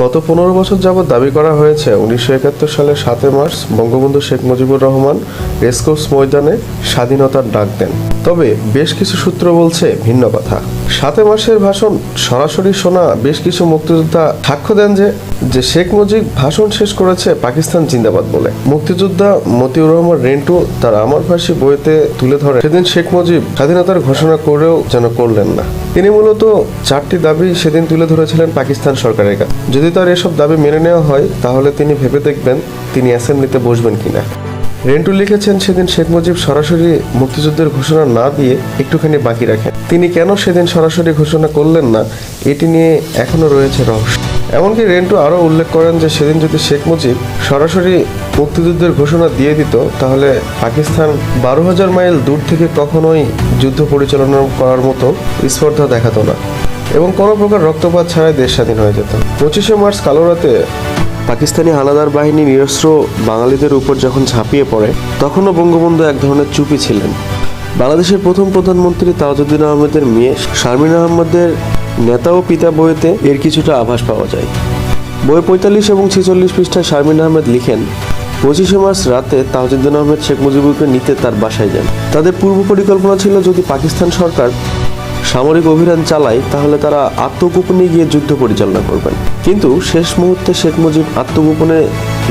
গত পনেরো বছর যাবৎ দাবি করা হয়েছে, উনিশশো একাত্তর সালের সাতে মার্চ বঙ্গবন্ধু শেখ মুজিবুর রহমান রেসকোর্স ময়দানে স্বাধীনতার ডাক দেন। তবে বেশ কিছু সূত্র বলছে ভিন্ন কথা। সাতই মাসের ভাষণ সরাসরি শোনা বেশ কিছু মুক্তিযোদ্ধা সাক্ষ্য দেন যে যে শেখ মুজিব ভাষণ শেষ করেছে পাকিস্তান জিন্দাবাদ বলে। মুক্তিযোদ্ধা মতিউর রহমান রেন্টু তার আমার ফাঁসি বইতে তুলে ধরে সেদিন শেখ মুজিব স্বাধীনতার ঘোষণা করেও যেন করলেন না। তিনি মূলত চারটি দাবি সেদিন তুলে ধরেছিলেন পাকিস্তান সরকারের কাছে। যদি তার এসব দাবি মেনে নেওয়া হয়, তাহলে তিনি ভেবে দেখবেন তিনি অ্যাসেম্বলিতে বসবেন কিনা। রেন্টু লিখেছেন সেদিন শেখ মুজিব সরাসরি মুক্তিযুদ্ধের ঘোষণা না দিয়ে একটুখানি বাকি রাখেন। তিনি কেন সেদিন সরাসরি ঘোষণা করলেন না? এটি নিয়ে এখনও রয়েছে রহস্য। এমনকি রেন্টু আরও উল্লেখ করেন যে সেদিন যদি শেখ মুজিব সরাসরি মুক্তিযুদ্ধের ঘোষণা দিয়ে দিত, তাহলে পাকিস্তান বারো হাজার মাইল দূর থেকে কখনোই যুদ্ধ পরিচালনা করার মতো স্পর্ধা দেখাতো না। এবং কোনো প্রকার রক্তপাত ছাড়াই দেশ স্বাধীন হয়ে যেত। পঁচিশে মার্চ কালো রাতে পাকিস্তানি হানাদার বাহিনী নিরস্ত্র বাঙালিদের উপর যখন ঝাঁপিয়ে পড়ে, তখনও বঙ্গবন্ধু এক ধরনের চুপি ছিলেন। বাংলাদেশের প্রথম প্রধানমন্ত্রী তাজউদ্দিন আহমেদের মেয়ে শারমিন আহমদের নেতা ও পিতা বইতে এর কিছুটা আভাস পাওয়া যায়। বই পঁয়তাল্লিশ এবং ছেচল্লিশ পৃষ্ঠায় শারমিন আহমেদ লিখেন, পঁচিশে মার্চ রাতে তাজউদ্দিন আহমেদ শেখ মুজিবুরকে নিতে তার বাসায় যান। তাদের পূর্ব পরিকল্পনা ছিল যদি পাকিস্তান সরকার সামরিক অভিযান চালায়, তাহলে তারা আত্মগোপনে গিয়ে যুদ্ধ পরিচালনা করবেন। কিন্তু শেষ মুহূর্তে শেখ মুজিব আত্মগোপনে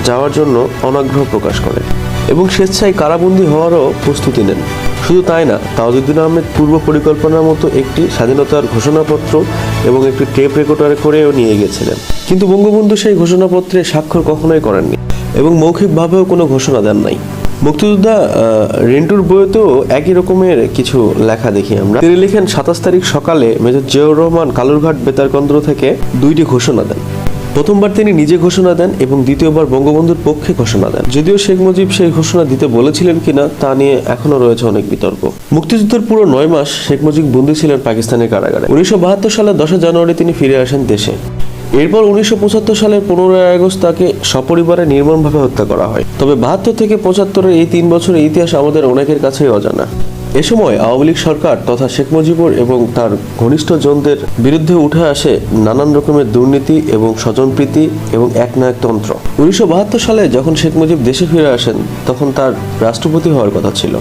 যাওয়ার জন্য অনাগ্রহ প্রকাশ করেন এবং স্বেচ্ছায় কারাবন্দী হওয়ারও প্রস্তুতি নেন। শুধু তাই না তাজউদ্দিন আহমেদ পূর্ব পরিকল্পনার মতো একটি স্বাধীনতার ঘোষণাপত্র এবং একটি টেপ রেকর্ডার করেও নিয়ে গেছিলেন কিন্তু বঙ্গবন্ধু সেই ঘোষণাপত্রে স্বাক্ষর কখনোই করেননি এবং মৌখিকভাবেও কোনো ঘোষণা দেন নাই। মুক্তিযোদ্ধা রেন্টুর বইতেও একই রকমের কিছু লেখা দেখি আমরা। তিনি লিখেন, সাতাশ তারিখ সকালে মেজর জিয়াউর রহমান কালুরঘাট বেতারকেন্দ্র থেকে দুইটি ঘোষণা দেন। প্রথমবার তিনি নিজে ঘোষণা দেন এবং দ্বিতীয়বার বঙ্গবন্ধুর পক্ষে ঘোষণা দেন। যদিও শেখ মুজিব সেই ঘোষণা দিতে বলেছিলেন কিনা তা নিয়ে এখনও রয়েছে অনেক বিতর্ক। মুক্তিযুদ্ধের পুরো নয় মাস শেখ মুজিব বন্দী ছিলেন পাকিস্তানের কারাগারে। উনিশশো বাহাত্তর সালের দশই জানুয়ারি তিনি ফিরে আসেন দেশে। এরপর উনিশশো পঁচাত্তর সালের পনেরোই আগস্ট তাকে সপরিবারে নির্মমভাবে হত্যা করা হয়। তবে বাহাত্তর থেকে পঁচাত্তরের এই তিন বছরের ইতিহাস আমাদের অনেকের কাছেই অজানা। এ সময় আওয়ামী লীগ সরকার তথা শেখ মুজিবুর এবং তার ঘনিষ্ঠ জনদের বিরুদ্ধে উঠে আসে নানান রকমের দুর্নীতি এবং স্বজনপ্রীতি এবং একনায়কতন্ত্র। উনিশশো বাহাত্তর সালে যখন শেখ মুজিব দেশে ফিরে আসেন, তখন তার রাষ্ট্রপতি হওয়ার কথা ছিল।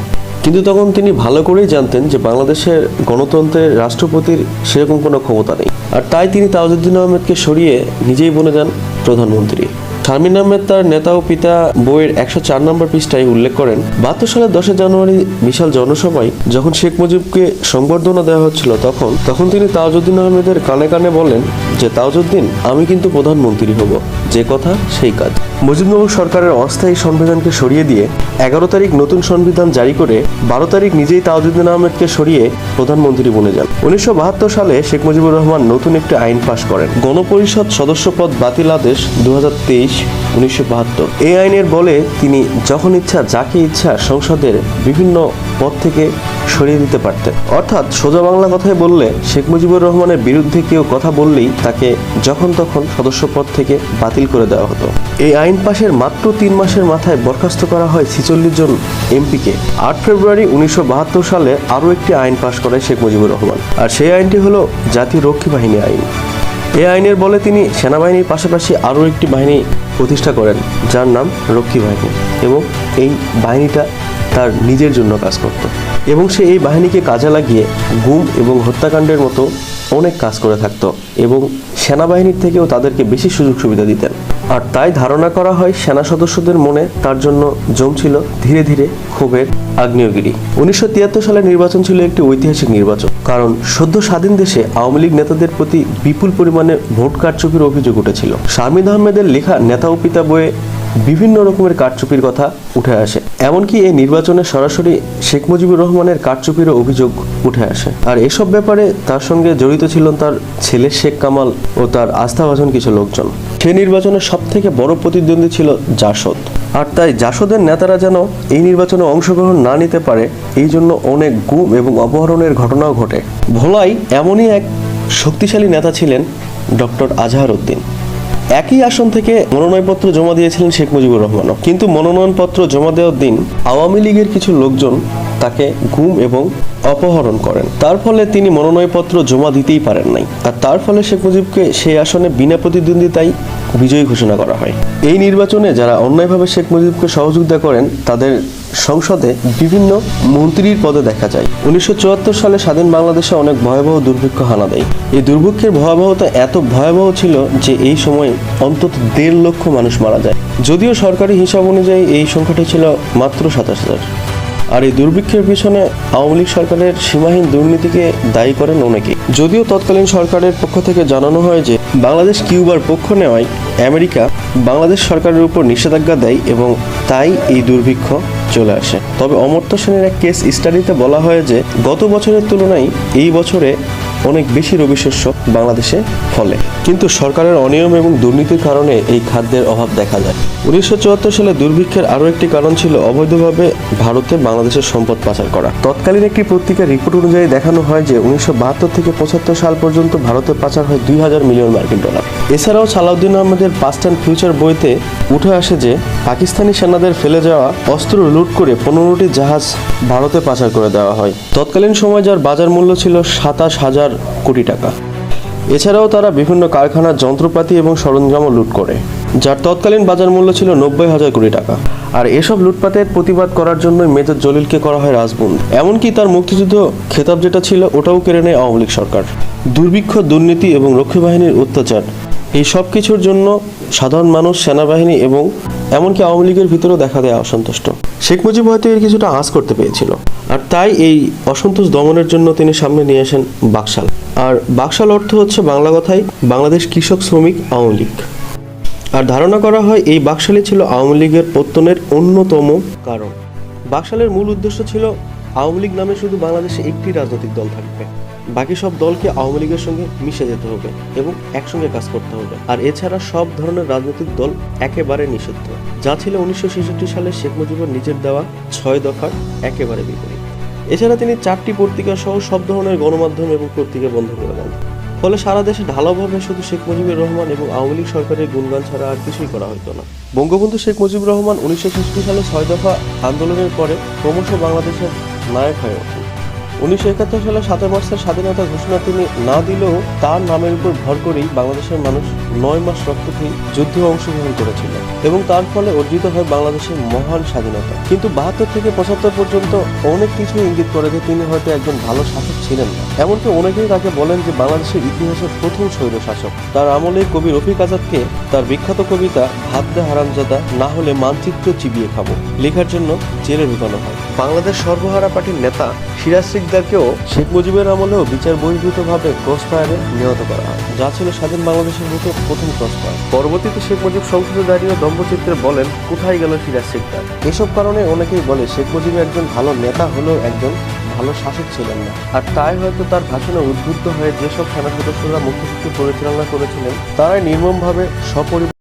কিন্তু তখন তিনি ভালো করেই জানতেন যে বাংলাদেশের গণতন্ত্রের রাষ্ট্রপতির সেরকম কোনো ক্ষমতা নেই। আর তাই তিনি তাজউদ্দিন আহমেদকে সরিয়ে নিজেই বনে যান প্রধানমন্ত্রী। শারমিন আহমেদ তার নেতা ও পিতা বইয়ের একশো চার নম্বর পৃষ্ঠায় উল্লেখ করেন, বাহাত্তর সালের দশই জানুয়ারি বিশাল জনসভায় যখন শেখ মুজিবকে সংবর্ধনা দেওয়া হচ্ছিল তখন তখন তিনি তাজউদ্দিন আহমেদের কানে কানে বলেন যে তাজউদ্দিন আমি কিন্তু প্রধানমন্ত্রী হব। যে কথা, সেই কাজ। মুজিবনগর সরকারের অস্থায়ী সংবিধানকে সরিয়ে দিয়ে এগারো তারিখ নতুন সংবিধান জারি করে বারো তারিখ নিজেই তাজউদ্দিন আহমেদকে সরিয়ে প্রধানমন্ত্রী বনে যান। উনিশশো বাহাত্তর সালে শেখ মুজিবুর রহমান নতুন একটি আইন পাশ করেন। গণপরিষদ সদস্য পদ বাতিল আদেশ দু হাজার তেইশ উনিশশো বাহাত্তর। এই আইনের বলে তিনি যখন ইচ্ছা, যাকে ইচ্ছা সংসদের বিভিন্ন পদ থেকে সরিয়ে দিতে পারতেন। অর্থাৎ সোজা বাংলা কথায় বললে, শেখ মুজিবুর রহমানের বিরুদ্ধে কেউ কথা বললেই তাকে যখন তখন সদস্য পদ থেকে বাতিল করে দেওয়া হতো। এই আইন পাশের মাত্র তিন মাসের মাথায় বরখাস্ত করা হয় ছিচল্লিশ জন এমপিকে। আট ফেব্রুয়ারি উনিশশো বাহাত্তর সালে আরও একটি আইন পাশ করে শেখ মুজিবুর রহমান। আর সেই আইনটি হলো জাতীয় রক্ষী বাহিনী আইন। এই আইনের বলে তিনি সেনাবাহিনীর পাশাপাশি আরও একটি বাহিনী প্রতিষ্ঠা করেন, যার নাম রক্ষী বাহিনী এবং এই বাহিনীটা তার নিজের জন্য কাজ করত। এবং সে এই বাহিনীকে কাজে লাগিয়ে গুম এবং হত্যাকাণ্ডের মতো অনেক কাজ করে থাকত এবং সেনাবাহিনীর থেকেও তাদেরকে বেশি সুযোগ সুবিধা দিতেন। আর তাই ধারণা করা হয় সেনা সদস্যদের মনে তার জন্য জমছিল ধীরে ধীরে ক্ষোভের আগ্নেয়গিরি। উনিশশো সালের নির্বাচন ছিল একটি ঐতিহাসিক নির্বাচন, কারণ সদ্য স্বাধীন দেশে আওয়ামী লীগ নেতাদের প্রতি বিপুল পরিমাণে ভোট কারচুপির অভিযোগ উঠেছিল। শামিদ আহমেদের লেখা নেতা ও পিতা বইয়ে বিভিন্ন রকমের কারচুপির কথা উঠে আসে, এমনকি এই নির্বাচনে সরাসরি শেখ মুজিবুর রহমানের কারচুপিরও অভিযোগ উঠে আসে। আর এসব ব্যাপারে তার সঙ্গে জড়িত ছিলেন তার ছেলে শেখ কামাল ও তার আস্থাভাজন কিছু লোকজন। সে নির্বাচনে সব থেকে বড় প্রতিদ্বন্দ্বী ছিল জাসদ? আর তাই জাসদের নেতারা যেন এই নির্বাচনে অংশগ্রহণ না নিতে পারে, এই জন্য অনেক গুম এবং অপহরণের ঘটনাও ঘটে। ভোলাই এমনই এক শক্তিশালী নেতা ছিলেন ডক্টর আজহার উদ্দিন একই আসন থেকে মনোনয়নপত্র জমা দিয়েছিলেন শেখ মুজিবুর রহমানও। কিন্তু মনোনয়নপত্র জমা দেওয়ার দিন আওয়ামী লীগের কিছু লোকজন তাকে গুম এবং অপহরণ করেন। তার ফলে তিনি মনোনয়নপত্র জমা দিতেই পারেন নাই। আর তার ফলে শেখ মুজিবকে সেই আসনে বিনা প্রতিদ্বন্দ্বিতায় বিজয়ী ঘোষণা করা হয়। এই নির্বাচনে যারা অন্যায়ভাবে শেখ মুজিবকে সহযোগিতা করেন, তাদের সংসদে বিভিন্ন মন্ত্রীর পদে দেখা যায়। উনিশশো চুয়াত্তর সালে স্বাধীন বাংলাদেশে অনেক ভয়াবহ দুর্ভিক্ষ হানা দেয়। এই দুর্ভিক্ষের ভয়াবহতা এত ভয়াবহ ছিল যে এই সময় অন্তত দেড় লক্ষ মানুষ মারা যায়। যদিও সরকারি হিসাব অনুযায়ী এই সংখ্যাটি ছিল মাত্র সাতাশ হাজার। আর এই দুর্ভিক্ষের পিছনে আওয়ামী লীগ সরকারের সীমাহীন দুর্নীতিকে দায়ী করেন অনেকে। যদিও তৎকালীন সরকারের পক্ষ থেকে জানানো হয় যে, বাংলাদেশ কিউবার পক্ষ নেওয়ায় আমেরিকা বাংলাদেশ সরকারের উপর নিষেধাজ্ঞা দেয় এবং তাই এই দুর্ভিক্ষ চলে আসে। তবে অমর্ত্য সেনের এক কেস স্টাডিতে বলা হয় যে, গত বছরের তুলনায় এই বছরে অনেক বেশি রবি শস্য বাংলাদেশে ফলে। কিন্তু সরকারের অনিয়ম এবং দুর্নীতির কারণে এই খাদ্যের অভাব দেখা যায়। উনিশশো চুয়াত্তর সালে দুর্ভিক্ষের আরও একটি কারণ ছিল অবৈধভাবে ভারতে বাংলাদেশের সম্পদ পাচার করা। তৎকালীন একটি পত্রিকার রিপোর্ট অনুযায়ী দেখানো হয় যে উনিশশো বাহাত্তর থেকে পঁচাত্তর সাল পর্যন্ত ভারতে পাচার হয় দুই হাজার মিলিয়ন মার্কিন ডলার। এছাড়াও সালাউদ্দিন আহমেদের পাস্ট অ্যান্ড ফিউচার বইতে উঠে আসে যে পাকিস্তানি সেনাদের ফেলে যাওয়া অস্ত্র লুট করে পনেরোটি জাহাজ ভারতে পাচার করে দেওয়া হয়। তৎকালীন সময় যার বাজার মূল্য ছিল সাতাশ হাজার কোটি টাকা। এছাড়াও তারা বিভিন্ন কারখানার যন্ত্রপাতি এবং সরঞ্জামও লুট করে, যার তৎকালীন বাজার মূল্য ছিল নব্বই হাজার কোটি টাকা। আর এসব লুটপাতের প্রতিবাদ করার জন্যই মেজর জলিলকে করা হয় রাজবন্দ এমনকি তার মুক্তিযুদ্ধ খেতাব যেটা ছিল, ওটাও কেড়ে নেয় আওয়ামী লীগ সরকার। দুর্ভিক্ষ, দুর্নীতি এবং রক্ষী বাহিনীর অত্যাচার, এই সব কিছুর জন্য সাধারণ মানুষ, সেনাবাহিনী এবং এমনকি আওয়ামী লীগের ভিতরেও দেখা দেয় অসন্তুষ্ট। শেখ মুজিব হয়তো এর কিছুটা আঁচ করতে পেরেছিল। আর তাই এই অসন্তোষ দমনের জন্য তিনি সামনে নিয়ে আসেন বাকশাল। আর বাকশাল অর্থ হচ্ছে বাংলা কথায় বাংলাদেশ কৃষক শ্রমিক আওয়ামী লীগ। আর ধারণা করা হয় এই বাকশালই ছিল আওয়ামী লীগের পত্তনের অন্যতম কারণ। বাকশালের মূল উদ্দেশ্য ছিল আওয়ামী লীগ নামে শুধু বাংলাদেশে একটি রাজনৈতিক দল থাকবে। বাকি সব দলকে আওয়ামী লীগের সঙ্গে মিশে যেতে হবে এবং একসঙ্গে কাজ করতে হবে। আর এছাড়া সব ধরনের রাজনৈতিক দল একেবারে নিষিদ্ধ। যা ছিল উনিশশো ছেষট্টি সালে শেখ মুজিবুর নিজের দেওয়া ছয় দফার একেবারে বিপরীত। এছাড়া তিনি চারটি পত্রিকা সহ সব ধরনের গণমাধ্যম এবং পত্রিকা বন্ধ করে দেন। ফলে সারা দেশে ঢালাওভাবে শুধু শেখ মুজিবুর রহমান এবং আওয়ামী লীগ সরকারের গুণগান ছাড়া আর কিছুই করা হতো না। বঙ্গবন্ধু শেখ মুজিবুর রহমান উনিশশো ছেষট্টি সালে ছয় দফা আন্দোলনের পরে ক্রমশ বাংলাদেশের নায়ক হয়ে ওঠেন। উনিশশো একাত্তর সালে সাতই মার্চের স্বাধীনতা ঘোষণা তিনি না দিলেও তার নামের উপর ভর করেই বাংলাদেশের মানুষ নয় মাস রক্ত খেয়ে যুদ্ধে অংশগ্রহণ করেছিল এবং তার ফলে অর্জিত হয় বাংলাদেশের মহান স্বাধীনতা। কিন্তু বাহাত্তর থেকে পঁচাত্তর পর্যন্ত অনেক কিছু ইঙ্গিত করে যে তিনি হয়তো একজন ভালো শাসক ছিলেন না। এমনকি অনেকেই তাকে বলেন যে বাংলাদেশের ইতিহাসের প্রথম স্বৈর শাসক। তার আমলে কবি রফিক আজাদকে তার বিখ্যাত কবিতা ভাত দে হারামজাদা না হলে মানচিত্র চিবিয়ে খাব লেখার জন্য জেলে ঢুকানো হয়। বাংলাদেশ সর্বহারা পার্টির নেতা সিরাজ সিকদারকেও শেখ মুজিবের আমলেও বিচার বহির্ভূতভাবে ক্রস ফায়ারে নিহত করা হয়। যা ছিল স্বাধীন বাংলাদেশের বুকে প্রথম ফায়ার পরবর্তীতে শেখ মুজিব সংসদে দাঁড়িয়ে দম্ভচিত্রে বলেন, কোথায় গেল সিরাজ সিকদার এসব কারণে অনেকেই বলে, শেখ মুজিব একজন ভালো নেতা হলেও একজন ভালো শাসক ছিলেন না। আর তাই হয়তো তার ভাষণে উদ্বুদ্ধ হয়ে যেসব সেনা সদস্যরা মুখ্যমন্ত্রী পরিচালনা করেছিলেন, তারাই নির্মমভাবে সপরিবার